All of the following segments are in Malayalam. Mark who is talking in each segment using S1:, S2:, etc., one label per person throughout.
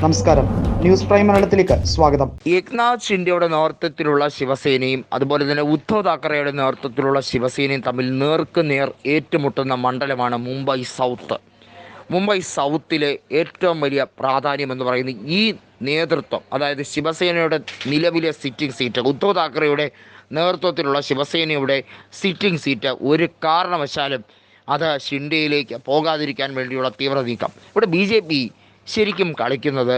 S1: നമസ്കാരം. ന്യൂസ് പ്രൈം മലയാളത്തിലേക്ക് സ്വാഗതം.
S2: ഏക്നാഥ് ഷിൻഡെയുടെ നേതൃത്വത്തിലുള്ള ശിവസേനയും അതുപോലെ തന്നെ ഉദ്ധവ് താക്കറെയുടെ നേതൃത്വത്തിലുള്ള ശിവസേനയും തമ്മിൽ നേർക്ക് നേർ ഏറ്റുമുട്ടുന്ന മണ്ഡലമാണ് മുംബൈ സൗത്ത്. മുംബൈ സൗത്തിലെ ഏറ്റവും വലിയ പ്രാധാന്യം എന്ന് പറയുന്നത് ഈ നേതൃത്വം അതായത് ശിവസേനയുടെ നിലവിലെ സിറ്റിംഗ് സീറ്റ് ഉദ്ധവ് താക്കറെയുടെ നേതൃത്വത്തിലുള്ള ശിവസേനയുടെ സിറ്റിംഗ് സീറ്റ് ഒരു കാരണവശാലും അത് ഷിൻഡയിലേക്ക് പോകാതിരിക്കാൻ വേണ്ടിയുള്ള തീവ്ര നീക്കം ഇവിടെ ബി ജെ പി ശരിക്കും കളിക്കുന്നത്?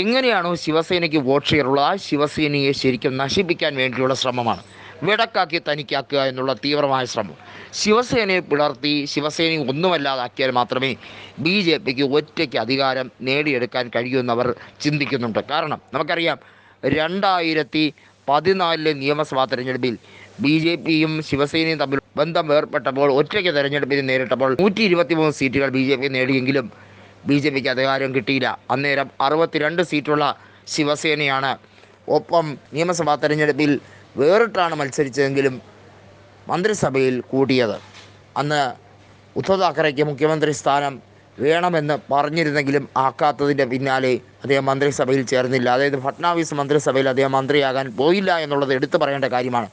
S2: എങ്ങനെയാണോ ശിവസേനയ്ക്ക് വോട്ട് ഷെയറുള്ളത് ആ ശിവസേനയെ ശരിക്കും നശിപ്പിക്കാൻ വേണ്ടിയുള്ള ശ്രമമാണ്. വിടക്കാക്കി തനിക്കാക്കുക എന്നുള്ള തീവ്രമായ ശ്രമം. ശിവസേനയെ പിളർത്തി ശിവസേനയെ ഒന്നുമല്ലാതാക്കിയാൽ മാത്രമേ ബി ജെ പിക്ക് ഒറ്റയ്ക്ക് അധികാരം നേടിയെടുക്കാൻ കഴിയുമെന്നവർ ചിന്തിക്കുന്നുണ്ട്. കാരണം നമുക്കറിയാം രണ്ടായിരത്തി പതിനാലിലെ നിയമസഭാ തെരഞ്ഞെടുപ്പിൽ ബി ജെ പിയും ശിവസേനയും തമ്മിൽ ബന്ധം ഏർപ്പെട്ടപ്പോൾ ഒറ്റയ്ക്ക് തെരഞ്ഞെടുപ്പിനെ നേരിട്ടപ്പോൾ നൂറ്റി ഇരുപത്തി മൂന്ന് സീറ്റുകൾ ബി ജെ പി നേടിയെങ്കിലും ബി ജെ പിക്ക് അധികാരം കിട്ടിയില്ല. അന്നേരം അറുപത്തിരണ്ട് സീറ്റുള്ള ശിവസേനയാണ്. ഒപ്പം നിയമസഭാ തെരഞ്ഞെടുപ്പിൽ വേറിട്ടാണ് മത്സരിച്ചതെങ്കിലും മന്ത്രിസഭയിൽ കൂടിയത്. അന്ന് ഉദ്ധവ് താക്കറയ്ക്ക് മുഖ്യമന്ത്രി സ്ഥാനം വേണമെന്ന് പറഞ്ഞിരുന്നെങ്കിലും ആക്കാത്തതിന്റെ പിന്നാലെ അദ്ദേഹം മന്ത്രിസഭയിൽ ചേർന്നില്ല. അതായത് ഫട്നാവിസ് മന്ത്രിസഭയിൽ അദ്ദേഹം മന്ത്രിയാകാൻ പോയില്ല എന്നുള്ളത് എടുത്തു പറയേണ്ട കാര്യമാണ്.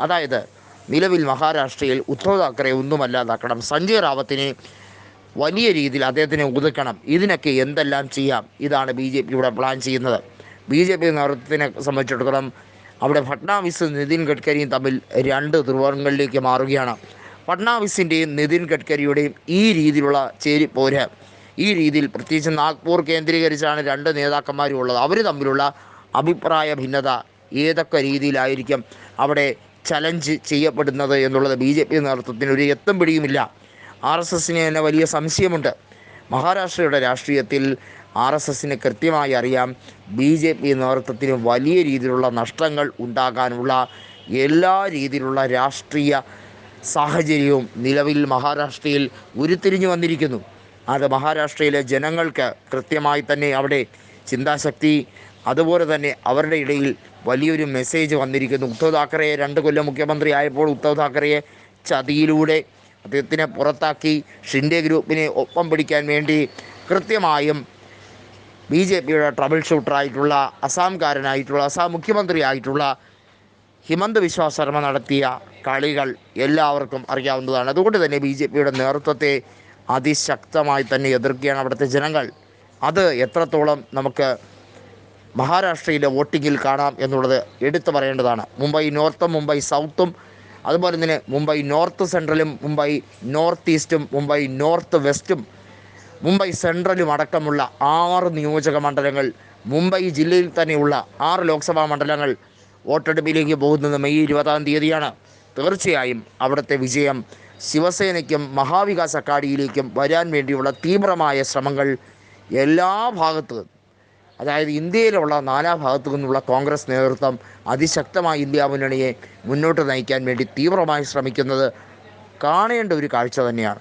S2: അതായത് നിലവിൽ മഹാരാഷ്ട്രയിൽ ഉദ്ധവ് താക്കറെ ഒന്നുമല്ലാതാക്കണം. സഞ്ജയ് റാവത്തിനെ വലിയ രീതിയിൽ അദ്ദേഹത്തിനെ ഒതുക്കണം. ഇതിനൊക്കെ എന്തെല്ലാം ചെയ്യാം? ഇതാണ് ബി ജെ പി ഇവിടെ പ്ലാൻ ചെയ്യുന്നത്. ബി ജെ പി നേതൃത്വത്തിനെ സംബന്ധിച്ചിടത്തോളം അവിടെ ഫട്നാവിസും നിതിൻ ഗഡ്കരിയും തമ്മിൽ രണ്ട് ധ്രുവങ്ങളിലേക്ക് മാറുകയാണ്. ഫട്നാവിസിന്റെയും നിതിൻ ഗഡ്കരിയുടെയും ഈ രീതിയിലുള്ള ചേരി പോര് ഈ രീതിയിൽ പ്രത്യേകിച്ച് നാഗ്പൂർ കേന്ദ്രീകരിച്ചാണ് രണ്ട് നേതാക്കന്മാരും ഉള്ളത്. അവർ തമ്മിലുള്ള അഭിപ്രായ ഭിന്നത ഏതൊക്കെ രീതിയിലായിരിക്കും അവിടെ ചലഞ്ച് ചെയ്യപ്പെടുന്നത് എന്നുള്ളത് ബി ജെ പി നേതൃത്വത്തിന് ഒരു എത്തും പിടിയുമില്ല. ആർ എസ് എസിന് തന്നെ വലിയ സംശയമുണ്ട്. മഹാരാഷ്ട്രയുടെ രാഷ്ട്രീയത്തിൽ ആർ എസ് എസിന് കൃത്യമായി അറിയാം ബി ജെ പി നേതൃത്വത്തിന് വലിയ രീതിയിലുള്ള നഷ്ടങ്ങൾ ഉണ്ടാകാനുള്ള എല്ലാ രീതിയിലുള്ള രാഷ്ട്രീയ സാഹചര്യവും നിലവിൽ മഹാരാഷ്ട്രയിൽ ഉരുത്തിരിഞ്ഞു വന്നിരിക്കുന്നു. അത് മഹാരാഷ്ട്രയിലെ ജനങ്ങൾക്ക് കൃത്യമായി തന്നെ അവിടെ ചിന്താശക്തി അതുപോലെ തന്നെ അവരുടെ ഇടയിൽ വലിയൊരു മെസ്സേജ് വന്നിരിക്കുന്നു. ഉദ്ധവ് താക്കറെയെ രണ്ട് കൊല്ലം മുഖ്യമന്ത്രി ആയപ്പോൾ ഉദ്ധവ് താക്കറെയെ ചതിയിലൂടെ അദ്ദേഹത്തിനെ പുറത്താക്കി ഷിൻഡെ ഗ്രൂപ്പിനെ ഒപ്പം പിടിക്കാൻ വേണ്ടി കൃത്യമായും ബി ജെ പിയുടെ ട്രബിൾ ഷൂട്ടറായിട്ടുള്ള അസാംകാരനായിട്ടുള്ള അസാം മുഖ്യമന്ത്രിയായിട്ടുള്ള ഹിമന്ത് വിശ്വ ശർമ്മ നടത്തിയ കളികൾ എല്ലാവർക്കും അറിയാവുന്നതാണ്. അതുകൊണ്ട് തന്നെ ബി ജെ പിയുടെ നേതൃത്വത്തെ അതിശക്തമായി തന്നെ എതിർക്കുകയാണ് അവിടുത്തെ ജനങ്ങൾ. അത് എത്രത്തോളം നമുക്ക് മഹാരാഷ്ട്രയിലെ വോട്ടിങ്ങിൽ കാണാം എന്നുള്ളത് എടുത്തു പറയേണ്ടതാണ്. മുംബൈ നോർത്തും മുംബൈ സൗത്തും അതുപോലെ തന്നെ മുംബൈ നോർത്ത് സെൻട്രലും മുംബൈ നോർത്ത് ഈസ്റ്റും മുംബൈ നോർത്ത് വെസ്റ്റും മുംബൈ സെൻട്രലും അടക്കമുള്ള ആറ് നിയോജക മണ്ഡലങ്ങൾ മുംബൈ ജില്ലയിൽ തന്നെയുള്ള ആറ് ലോക്സഭാ മണ്ഡലങ്ങൾ വോട്ടെടുപ്പിലേക്ക് പോകുന്നത് മെയ് ഇരുപതാം തീയതിയാണ്. തീർച്ചയായും അവിടുത്തെ വിജയം ശിവസേനയ്ക്കും മഹാവികാസ് അക്കാഡിയിലേക്കും വരാൻ വേണ്ടിയുള്ള തീവ്രമായ ശ്രമങ്ങൾ എല്ലാ ഭാഗത്തു അതായത് ഇന്ത്യയിലുള്ള നാലാം ഭാഗത്തു നിന്നുള്ള കോൺഗ്രസ് നേതൃത്വം അതിശക്തമായി ഇന്ത്യ മുന്നണിയെ മുന്നോട്ട് നയിക്കാൻ വേണ്ടി തീവ്രമായി ശ്രമിക്കുന്നത് കാണേണ്ട ഒരു കാഴ്ച തന്നെയാണ്.